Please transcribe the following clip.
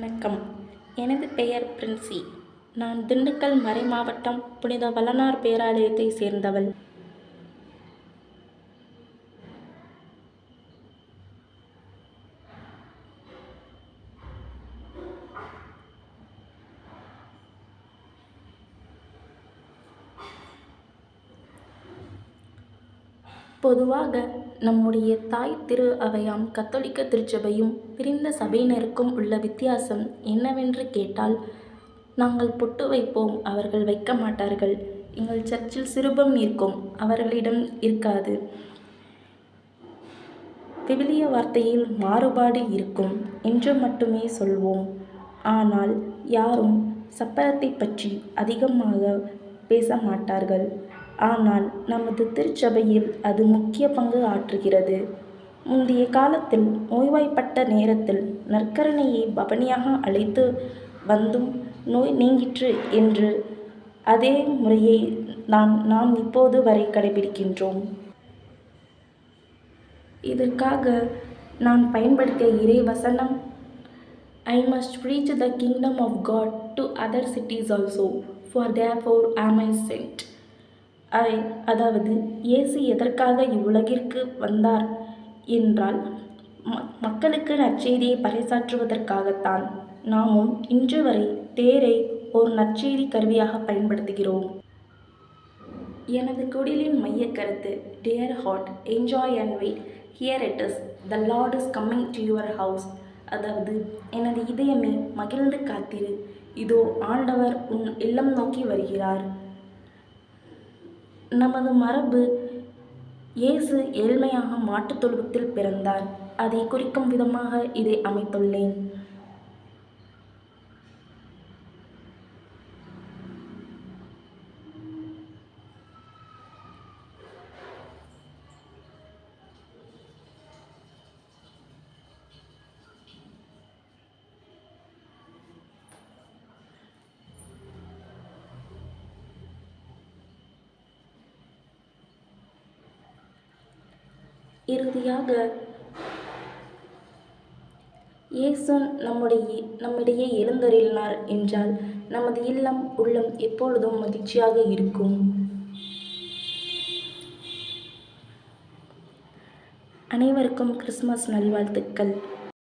வணக்கம். எனது பெயர் பிரின்சி. நான் திண்டுக்கல் மறை மாவட்டம் புனித வளனார் பேராலயத்தை சேர்ந்தவள். பொதுவாக நம்முடைய தாய் திரு அவையாம் கத்தோலிக்க திருச்சபையும் பிரிந்த சபையினருக்கும் உள்ள வித்தியாசம் என்னவென்று கேட்டால் நாங்கள் பொட்டு வைப்போம் அவர்கள் வைக்க மாட்டார்கள். எங்கள் சர்ச்சில் சிறுபம் இருக்கும் அவர்களிடம் இருக்காது. விவிலிய வார்த்தையில் மாறுபாடு இருக்கும் என்று மட்டுமே சொல்வோம். ஆனால் யாரும் சப்பரத்தை பற்றி அதிகமாக பேச மாட்டார்கள். ஆனால் நமது திருச்சபையில் அது முக்கிய பங்கு ஆற்றுகிறது. முந்தைய காலத்தில் நோய்வாய்ப்பட்ட நேரத்தில் நற்கரணையை பவனியாக அழைத்து வந்தும் நோய் நீங்கிற்று என்று அதே முறையை தான் நாம் இப்போது வரை கடைபிடிக்கின்றோம். இதற்காக நான் பயன்படுத்திய இறை வசனம் I must reach the kingdom of God to other cities also for therefore am I sent ஐ அதாவது இயேசு எதற்காக இவ்வுலகிற்கு வந்தார் என்றால் மக்களுக்கு நற்செய்தியை பறைசாற்றுவதற்காகத்தான். நாமும் இன்று வரை தேரை ஒரு நற்செய்தி கருவியாக பயன்படுத்துகிறோம். எனது குடிலின் மையக் கருத்து dear heart enjoy and wait here it is the Lord is coming to your house அதாவது எனது இதயமே மகிழ்ந்து காத்திரு. இதோ ஆண்டவர் உன் இல்லம் நோக்கி வருகிறார். நமது மரபு இயேசு ஏழ்மையாக மாட்டுத் தொழுவத்தில் பிறந்தார். அதை குறிக்கும் விதமாக இதை அமைத்துள்ளேன். இறுதியாக இயேசு நம்முடைய நம்மிடையே எழுந்தருளினார் என்றால் நமது இல்லம் உள்ளம் எப்பொழுதும் மகிழ்ச்சியாக இருக்கும். அனைவருக்கும் கிறிஸ்மஸ் நல்வாழ்த்துக்கள்.